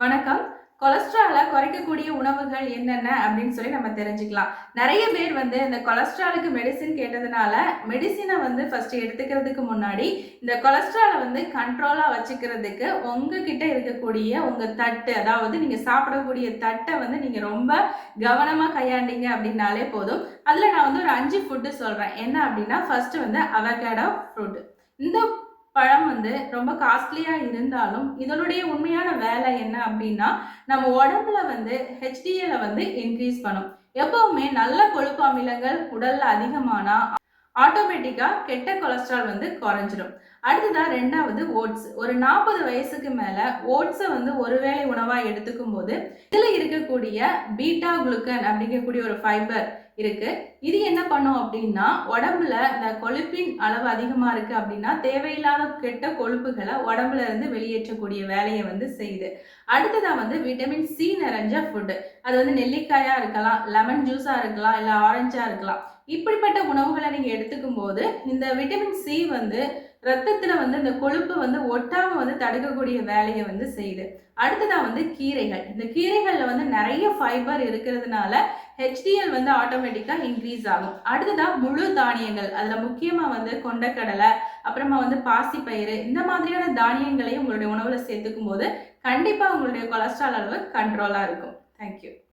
வணக்கம். கொலஸ்ட்ராலை குறைக்கக்கூடிய உணவுகள் என்னென்ன அப்படின்னு சொல்லி நம்ம தெரிஞ்சுக்கலாம். நிறைய பேர் வந்து இந்த கொலஸ்ட்ராலுக்கு மெடிசின் கேட்டதுனால மெடிசினை வந்து ஃபர்ஸ்ட் எடுத்துக்கிறதுக்கு முன்னாடி இந்த கொலஸ்ட்ராலை வந்து கண்ட்ரோலாக வச்சுக்கிறதுக்கு உங்ககிட்ட இருக்கக்கூடிய உங்கள் தட்டு அதாவது நீங்கள் சாப்பிடக்கூடிய தட்டை வந்து நீங்கள் ரொம்ப கவனமாக கையாண்டீங்க அப்படின்னாலே போதும். அதில் நான் வந்து ஒரு அஞ்சு ஃபுட்டு சொல்கிறேன் என்ன அப்படின்னா ஃபர்ஸ்ட் வந்து அவகேடோ ஃப்ரூட் இந்த வந்து ரொம்ப காஸ்ட்லியாக இருந்தாலும் இதனுடைய உண்மையான வேலை என்ன அப்படின்னா நம்ம உடம்புல வந்து ஹெச்டிஎல வந்து இன்க்ரீஸ் பண்ணும். எப்பவுமே நல்ல கொழுப்பு அமிலங்கள் உடல்ல அதிகமானா ஆட்டோமேட்டிக்காக கெட்ட கொலஸ்ட்ரால் வந்து குறைஞ்சிரும். அடுத்ததாக ரெண்டாவது ஓட்ஸ். ஒரு நாற்பது வயசுக்கு மேலே ஓட்ஸை வந்து ஒருவேளை உணவாக எடுத்துக்கும் போது இதில் இருக்கக்கூடிய பீட்டா குளுக்கன் அப்படிங்கக்கூடிய ஒரு ஃபைபர் இருக்கு. இது என்ன பண்ணும் அப்படின்னா உடம்புல இந்த கொழுப்பின் அளவு அதிகமாக இருக்கு அப்படின்னா தேவையில்லாத கெட்ட கொழுப்புகளை உடம்புல இருந்து வெளியேற்றக்கூடிய வேலையை வந்து செய்யுது. அடுத்ததா வந்து விட்டமின் சி நிறைஞ்ச ஃபுட்டு அது வந்து நெல்லிக்காயா இருக்கலாம் லெமன் ஜூஸா இருக்கலாம் இல்லை ஆரஞ்சா இருக்கலாம். இப்படிப்பட்ட உணவுகளை நீங்க எடுத்துக்கும் போது இந்த விட்டமின் சி வந்து ரத்தத்துல வந்து இந்த கொழுப்பு வந்து ஒட்டாம வந்து தடுக்கக்கூடிய வேலையை வந்து செய்யுது. அடுத்ததாக வந்து கீரைகள். இந்த கீரைகள்ல வந்து நிறைய ஃபைபர் இருக்கிறதுனால ஹெச்டிஎல் வந்து ஆட்டோமேட்டிக்காக இன்க்ரீஸ் ஆகும். அடுத்ததாக முழு தானியங்கள். அதில் முக்கியமாக வந்து கொண்டக்கடலை அப்புறமா வந்து பாசிப்பயிறு இந்த மாதிரியான தானியங்களையும் உங்களுடைய உணவில் சேர்த்துக்கும் போது கண்டிப்பாக உங்களுடைய கொலஸ்ட்ரால் அளவு கண்ட்ரோலாக இருக்கும். தேங்க்யூ